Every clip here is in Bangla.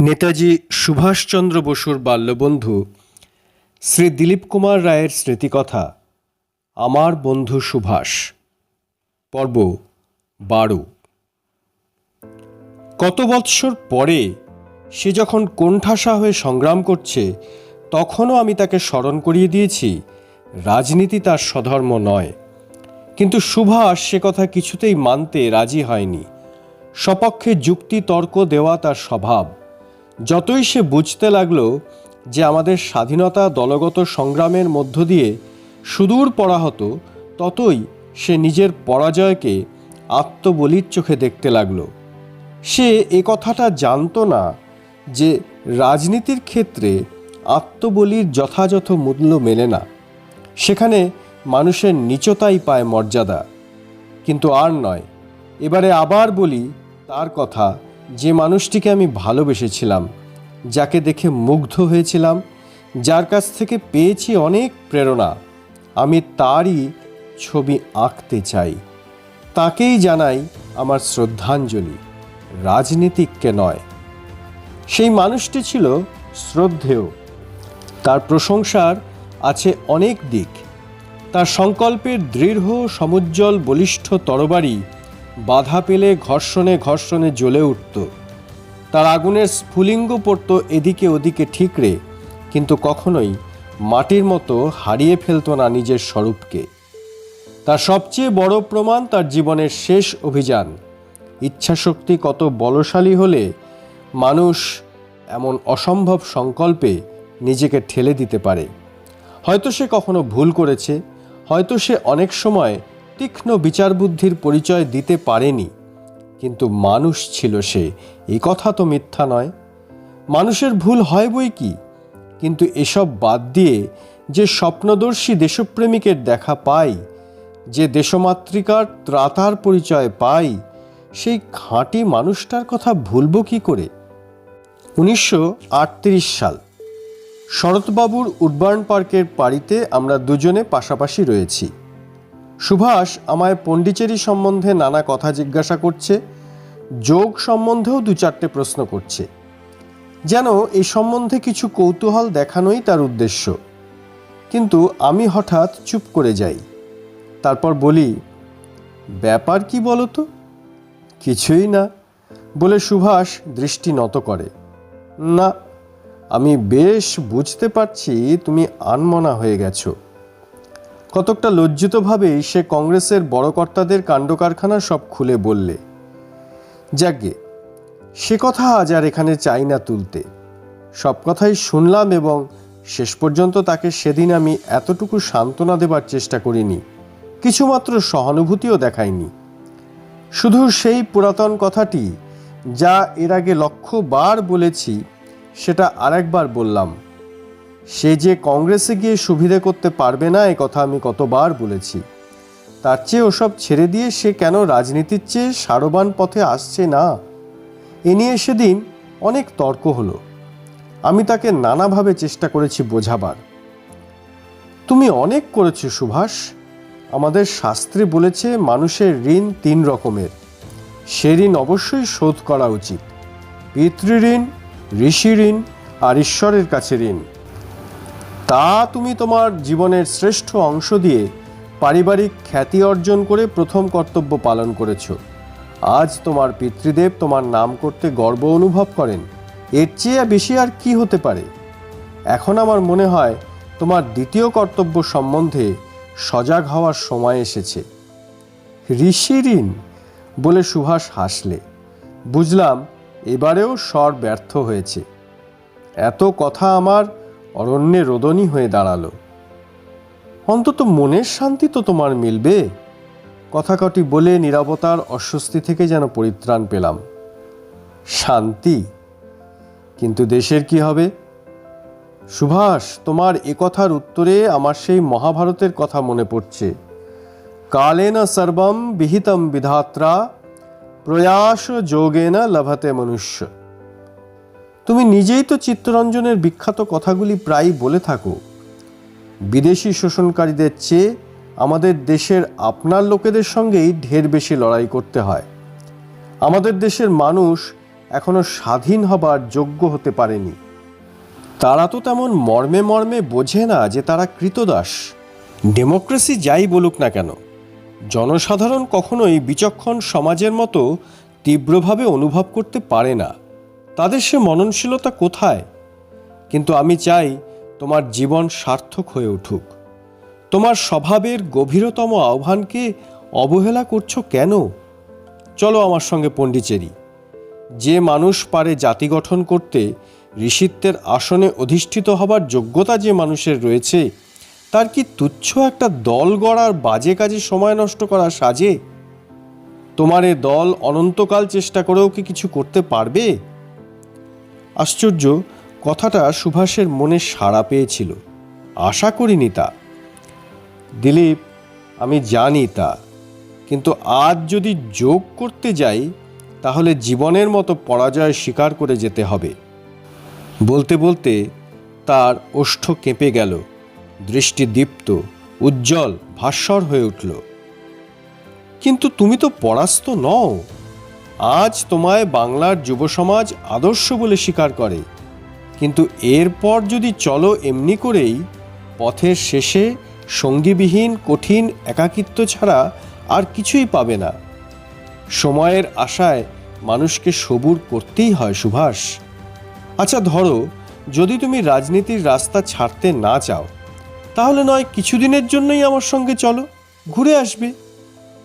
নেতাজি সুভাষচন্দ্র বসুর বাল্যবন্ধু শ্রী দিলীপ কুমার রায়ের স্মৃতিকথা, আমার বন্ধু সুভাষ, পর্ব বারো। কত বৎসর পরে সে যখন কোণঠাসা হয়ে সংগ্রাম করছে, তখনও আমি তাকে স্মরণ করিয়ে দিয়েছি, রাজনীতি তার স্বধর্ম নয়। কিন্তু সুভাষ সে কথা কিছুতেই মানতে রাজি হয়নি। সপক্ষে যুক্তি তর্ক দেওয়া তার স্বভাব। যতই সে বুঝতে লাগল যে আমাদের স্বাধীনতা দলগত সংগ্রামের মধ্য দিয়ে সুদূর পড়া হতো ততই সে নিজের পরাজয়কে আত্মবলির চোখে দেখতে লাগল। সে এ কথাটা জানতো না যে রাজনীতির ক্ষেত্রে আত্মবলির যথাযথ মূল্য মেলে না। সেখানে মানুষের নিচতাই পায় মর্যাদা। কিন্তু আর নয়, এবারে আবার বলি তার কথা যে মানুষটিকে আমি ভালোবেসেছিলাম, যাকে দেখে মুগ্ধ হয়েছিলাম, যার কাছ থেকে পেয়েছি অনেক প্রেরণা, আমি তারই ছবি আঁকতে চাই। তাকেই জানাই আমার শ্রদ্ধাঞ্জলি, রাজনীতিককে নয়। সেই মানুষটি ছিল শ্রদ্ধেয়। তার প্রশংসার আছে অনেক দিক। তার সংকল্পের দৃঢ়, সমুজ্জ্বল, বলিষ্ঠ তরবারি বাধা পেলে ঘর্ষণে ঘর্ষণে জ্বলে উঠত। তার আগুনের স্ফুলিঙ্গ পড়ত এদিকে ওদিকে ঠিকরে, কিন্তু কখনোই মাটির মতো হারিয়ে ফেলত না নিজের স্বরূপকে। তার সবচেয়ে বড় প্রমাণ তার জীবনের শেষ অভিযান। ইচ্ছাশক্তি কত বলশালী হলে মানুষ এমন অসম্ভব সংকল্পে নিজেকে ঠেলে দিতে পারে। হয়তো সে কখনো ভুল করেছে, হয়তো সে অনেক সময় তীক্ষ্ণ বিচারবুদ্ধির পরিচয় দিতে পারেনি। কিন্তু মানুষ ছিল সে। এই কথা তো মিথ্যা নয়। মানুষের ভুল হয় বই কি? কিন্তু এসব বাদ দিয়ে যে স্বপ্নদর্শী দেশপ্রেমিকের দেখা পাই, যে দেশমাতৃকার ত্রাতার পরিচয় পাই, সেই খাঁটি মানুষটার কথা ভুলব কি করে? উনিশশো আটত্রিশ সাল। শরৎবাবুর উডবার্ন পার্কের বাড়িতে আমরা দুজনে পাশাপাশি রয়েছি। সুভাষ আমায় পণ্ডিচেরি সম্বন্ধে নানা কথা জিজ্ঞাসা করছে, যোগ সম্বন্ধেও দু চারটে প্রশ্ন করছে। যেন এই সম্বন্ধে কিছু কৌতূহল দেখানোই তার উদ্দেশ্য। কিন্তু আমি হঠাৎ চুপ করে যাই। তারপর বলি, ব্যাপার কি বলো তো কিছুই না, বলে সুভাষ দৃষ্টি নত করে। না, আমি বেশ বুঝতে পারছি তুমি আনমনা হয়ে গেছো। কতকটা লজ্জিতভাবেই সে কংগ্রেসের বড় কর্তাদের কাণ্ডকারখানা সব খুলে বললে যাকে সে কথা আজ আর এখানে চাই না তুলতে। সব কথাই শুনলাম এবং শেষ পর্যন্ত তাকে সেদিন আমি এতটুকু সান্ত্বনা দেবার চেষ্টা করিনি, কিছুমাত্র সহানুভূতিও দেখাইনি। শুধু সেই পুরাতন কথাটি যা এর আগে লক্ষবার বলেছি, সেটা আরেকবার বললাম। সে যে কংগ্রেসে গিয়ে সুবিধে করতে পারবে না, এ কথা আমি কতবার বলেছি। তার চেয়ে ওসব ছেড়ে দিয়ে সে কেন রাজনীতির চেয়ে সারবান পথে আসছে না? এ নিয়ে সেদিন অনেক তর্ক হলো। আমি তাকে নানাভাবে চেষ্টা করেছি বোঝাবার। তুমি অনেক করেছ, সুভাষ। আমাদের শাস্ত্রে বলেছে মানুষের ঋণ তিন রকমের। সে ঋণ অবশ্যই শোধ করা উচিত। পিতৃঋণ ঋষি ঋণ আর ঈশ্বরের কাছে ঋণ। তা তুমি তোমার জীবনের শ্রেষ্ঠ অংশ দিয়ে পারিবারিক খ্যাতি অর্জন করে প্রথম কর্তব্য পালন করেছ। আজ তোমার পিতৃদেব তোমার নাম করতে গর্ব অনুভব করেন। এর চেয়ে বেশি আর কি হতে পারে? এখন আমার মনে হয় তোমার দ্বিতীয় কর্তব্য সম্বন্ধে সজাগ হওয়ার সময় এসেছে। ঋষি ঋণ বলে সুভাষ হাসলে। বুঝলাম এবারেও স্বর ব্যর্থ হয়েছে। এত কথা আমার অরণ্যে রোদনী হয়ে দাঁড়াল। অন্তত মনের শান্তি তো তোমার মিলবে। কথা কটি বলে নিরাপত্তার অস্বস্তি থেকে যেন পরিত্রাণ পেলাম। শান্তি? কিন্তু দেশের কি হবে? সুভাষ, তোমার এ কথার উত্তরে আমার সেই মহাভারতের কথা মনে পড়ছে। কালেন সর্বম বিহিতম বিধাত্রা, প্রয়াস যোগেন লভতে মনুষ্য। তুমি নিজেই তো চিত্তরঞ্জনের বিখ্যাত কথাগুলি প্রায়ই বলে থাকো। বিদেশি শোষণকারীদের চেয়ে আমাদের দেশের আপনার লোকেদের সঙ্গেই ঢের বেশি লড়াই করতে হয়। আমাদের দেশের মানুষ এখনও স্বাধীন হবার যোগ্য হতে পারেনি। তারা তো তেমন মর্মে মর্মে বোঝে না যে তারা কৃতদাস। ডেমোক্রেসি যাই বলুক না কেন, জনসাধারণ কখনোই বিচক্ষণ সমাজের মতো তীব্রভাবে অনুভব করতে পারে না। তাদের সে মননশীলতা কোথায়? কিন্তু আমি চাই তোমার জীবন সার্থক হয়ে উঠুক। তোমার স্বভাবের গভীরতম আহ্বানকে অবহেলা করছ কেন? চলো আমার সঙ্গে পণ্ডিচেরি। যে মানুষ পারে জাতি গঠন করতে, ঋষিত্বের আসনে অধিষ্ঠিত হবার যোগ্যতা যে মানুষের রয়েছে, তার কি তুচ্ছ একটা দল গড়ার বাজে কাজে সময় নষ্ট করা সাজে? তোমার এ দল অনন্তকাল চেষ্টা করেও কি কিছু করতে পারবে? আশ্চর্য, কথাটা সুভাষের মনে সাড়া পেয়েছিল। আশা করিনি তা। দিলীপ, আমি জানি তা, কিন্তু আজ যদি যোগ করতে যাই, তাহলে জীবনের মতো পরাজয় স্বীকার করে যেতে হবে। বলতে বলতে তার ওষ্ঠ কেঁপে গেল, দৃষ্টি দীপ্ত, উজ্জ্বল, ভাস্বর হয়ে উঠল। কিন্তু তুমি তো পরাস্ত নও? আজ তোমায় বাংলার যুব সমাজ আদর্শ বলে স্বীকার করে। কিন্তু এরপর যদি চলো এমনি করেই, পথের শেষে সঙ্গীবিহীন, কঠিন একাকিত্ব ছাড়া আর কিছুই পাবে না। সময়ের আশায় মানুষকে সবুর করতেই হয় সুভাষ। আচ্ছা ধরো, যদি তুমি রাজনীতির রাস্তা ছাড়তে না চাও, তাহলে নয় কিছুদিনের জন্যই আমার সঙ্গে চলো, ঘুরে আসবে।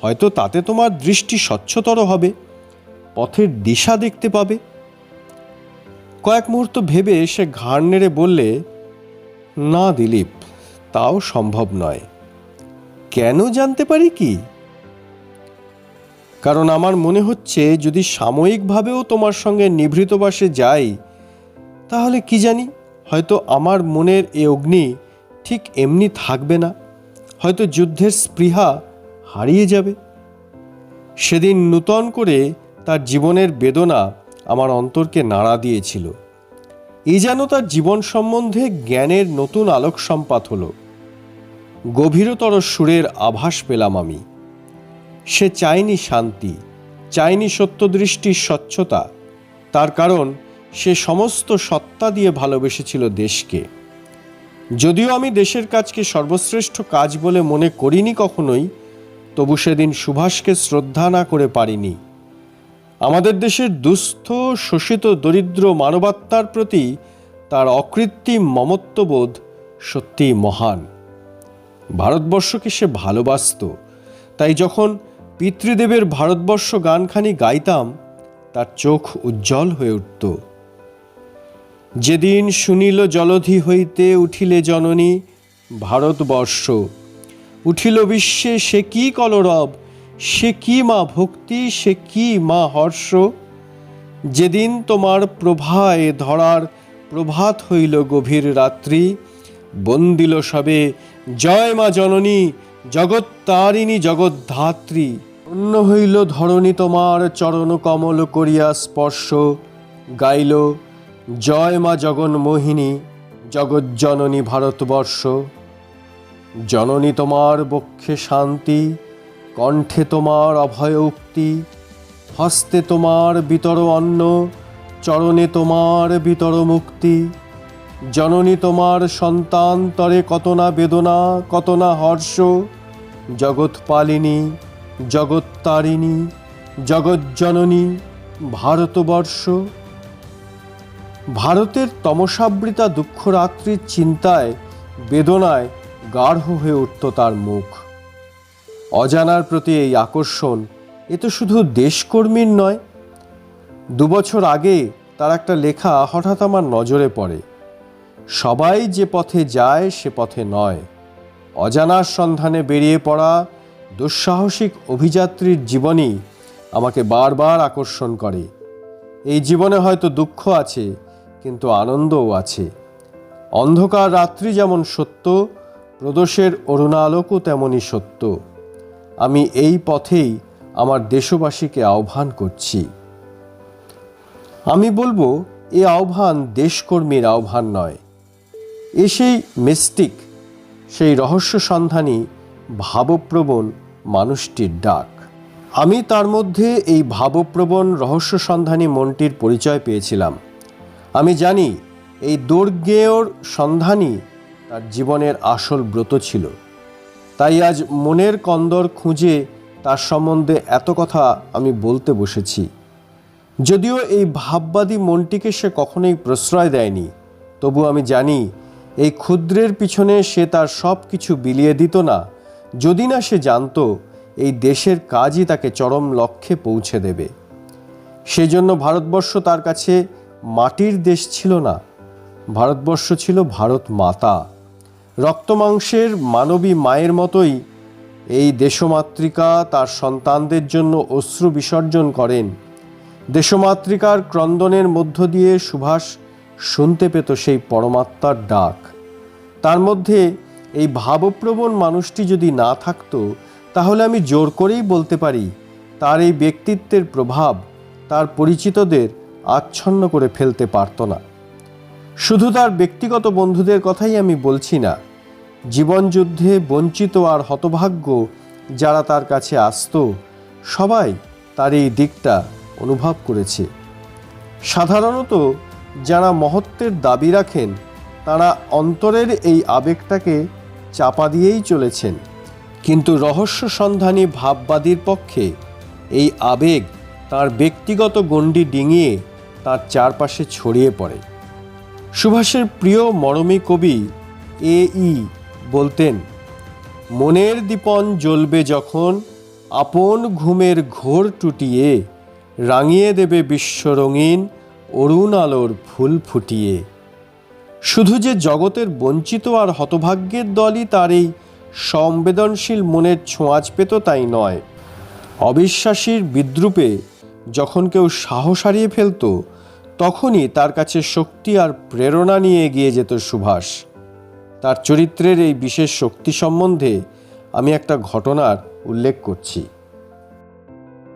হয়তো তাতে তোমার দৃষ্টি স্বচ্ছতর হবে। পথের দিশা দেখতে পাবে। কয়েক মুহূর্ত ভেবে সে ঘাড় নেড়ে বললে, না দিলীপ, তাও সম্ভব নয়। কেন জানতে পারি কি? কারণ আমার মনে হচ্ছে, যদি সাময়িকভাবেও তোমার সঙ্গে নিভৃতবাসে যাই, তাহলে কি জানি? হয়তো আমার মনের এ অগ্নি ঠিক এমনি থাকবে না। হয়তো যুদ্ধের স্পৃহা হারিয়ে যাবে। সেদিন নূতন করে তার জীবনের বেদনা আমার অন্তরকে নাড়া দিয়েছিল। এ যেন তার জীবন সম্বন্ধে জ্ঞানের নতুন আলোক সম্পাত হলো। গভীরতর সুরের আভাস পেলাম আমি। সে চায়নি শান্তি, চায়নি সত্যদৃষ্টির স্বচ্ছতা। তার কারণ, সে সমস্ত সত্তা দিয়ে ভালোবেসেছিল দেশকে। যদিও আমি দেশের কাজকে সর্বশ্রেষ্ঠ কাজ বলে মনে করিনি কখনোই, তবু সেদিন সুভাষকে শ্রদ্ধা না করে পারিনি। আমাদের দেশের দুস্থ, শোষিত, দরিদ্র মানবাত্মার প্রতি তার অকৃত্রিম মমত্ববোধ সত্যিই মহান। ভারতবর্ষকে সে ভালোবাসত। তাই যখন পিতৃদেবের ভারতবর্ষ গানখানি গাইতাম, তার চোখ উজ্জ্বল হয়ে উঠত। যেদিন শুনিল জলধি হইতে উঠিলে জননী, ভারতবর্ষ। উঠিল বিশ্বে সে কি কলরব? সে কি মা ভক্তি, সে কি মা হর্ষ? যেদিন তোমার প্রভায় ধরার প্রভাত হইল গভীর রাত্রি, বন্দিল সবে, জয় মা জননী জগত্তারিণী জগদ্ধাত্রী অন্য হইল ধরণী তোমার চরণ কমল করিয়া স্পর্শ, গাইল, জয় মা জগন্মোহিনী জগজ্জননী ভারতবর্ষ। জননী তোমার বক্ষে শান্তি কণ্ঠে তোমার অভয় উক্তি, হস্তে তোমার বিতর অন্ন, চরণে তোমার বিতর মুক্তি। জননী তোমার সন্তান তরে কত না বেদনা, কত না হর্ষ। জগৎপালিনী জগত্তারিণী জগজ্জননী ভারতবর্ষ। ভারতের তমসাবৃতা দুঃখরাত্রির চিন্তায়, বেদনায় গাঢ় হয়ে উঠত তার মুখ। অজানার প্রতি এই আকর্ষণ, এ তো শুধু দেশকর্মীর নয়। দুবছর আগে তার একটা লেখা হঠাৎ আমার নজরে পড়ে। সবাই যে পথে যায়, সে পথে নয়। অজানার সন্ধানে বেরিয়ে পড়া দুঃসাহসিক অভিযাত্রীর জীবনই আমাকে বারবার আকর্ষণ করে। এই জীবনে হয়তো দুঃখ আছে, কিন্তু আনন্দও আছে। অন্ধকার রাত্রি যেমন সত্য, প্রদোষের অরুণালোকও তেমনই সত্য। আমি এই পথেই আমার দেশবাসীকে আহ্বান করছি। আমি বলব, এ আহ্বান দেশকর্মীর আহ্বান নয়। এ সেই মিস্টিক সেই রহস্য সন্ধানী, ভাবপ্রবণ মানুষটির ডাক। আমি তার মধ্যে এই ভাবপ্রবণ রহস্য সন্ধানী মনটির পরিচয় পেয়েছিলাম। আমি জানি, এই দৈর্ঘ্যেয়র সন্ধানই তার জীবনের আসল ব্রত ছিল। তাই আজ মনের কন্দর খুঁজে তার সম্বন্ধে এত কথা আমি বলতে বসেছি। যদিও এই ভাববাদী মনটিকে সে কখনোই প্রশ্রয় দেয়নি, তবু আমি জানি এই ক্ষুদ্রের পিছনে সে তার সব কিছু বিলিয়ে দিত না, যদি না সে জানতো এই দেশের কাজই তাকে চরম লক্ষ্যে পৌঁছে দেবে। সেজন্য ভারতবর্ষ তার কাছে মাটির দেশ ছিল না, ভারতবর্ষ ছিল ভারত মাতা। রক্তমাংসের মানবী মায়ের মতোই এই দেশমাতৃকা তার সন্তানদের জন্য অশ্রু বিসর্জন করেন। দেশমাতৃকার ক্রন্দনের মধ্য দিয়ে সুভাষ শুনতে পেত সেই পরমাত্মার ডাক। তার মধ্যে এই ভাবপ্রবণ মানুষটি যদি না থাকতো, তাহলে আমি জোর করেই বলতে পারি, তার এই ব্যক্তিত্বের প্রভাব তার পরিচিতদের আচ্ছন্ন করে ফেলতে পারত না। শুধু তার ব্যক্তিগত বন্ধুদের কথাই আমি বলছি না। জীবনযুদ্ধে বঞ্চিত আর হতভাগ্য যারা তার কাছে আসত, সবাই তার এই দিকটা অনুভব করেছে। সাধারণত যারা মহত্বের দাবি রাখেন, তারা অন্তরের এই আবেগটাকে চাপা দিয়েই চলেছেন। কিন্তু রহস্য সন্ধানী ভাববাদীর পক্ষে এই আবেগ তার ব্যক্তিগত গণ্ডি ডিঙিয়ে তার চারপাশে ছড়িয়ে পড়ে। সুভাষের প্রিয় মরমী কবি এ ই বলতেন, মনের দীপন জ্বলবে যখন আপন ঘুমের ঘোর টুটিয়ে রাঙিয়ে দেবে বিশ্ব রঙিন অরুণ আলোর ফুল ফুটিয়ে। শুধু যে জগতের বঞ্চিত আর হতভাগ্যের দলই তার এই সংবেদনশীল মনের ছোঁয়াচ পেত তাই নয়। অবিশ্বাসীর বিদ্রুপে যখন কেউ সাহস হারিয়ে ফেলত তখনই তার কাছে শক্তি আর প্রেরণা নিয়ে এগিয়ে যেত সুভাষ। তার চরিত্রের এই বিশেষ শক্তি সম্বন্ধে আমি একটা ঘটনার উল্লেখ করছি।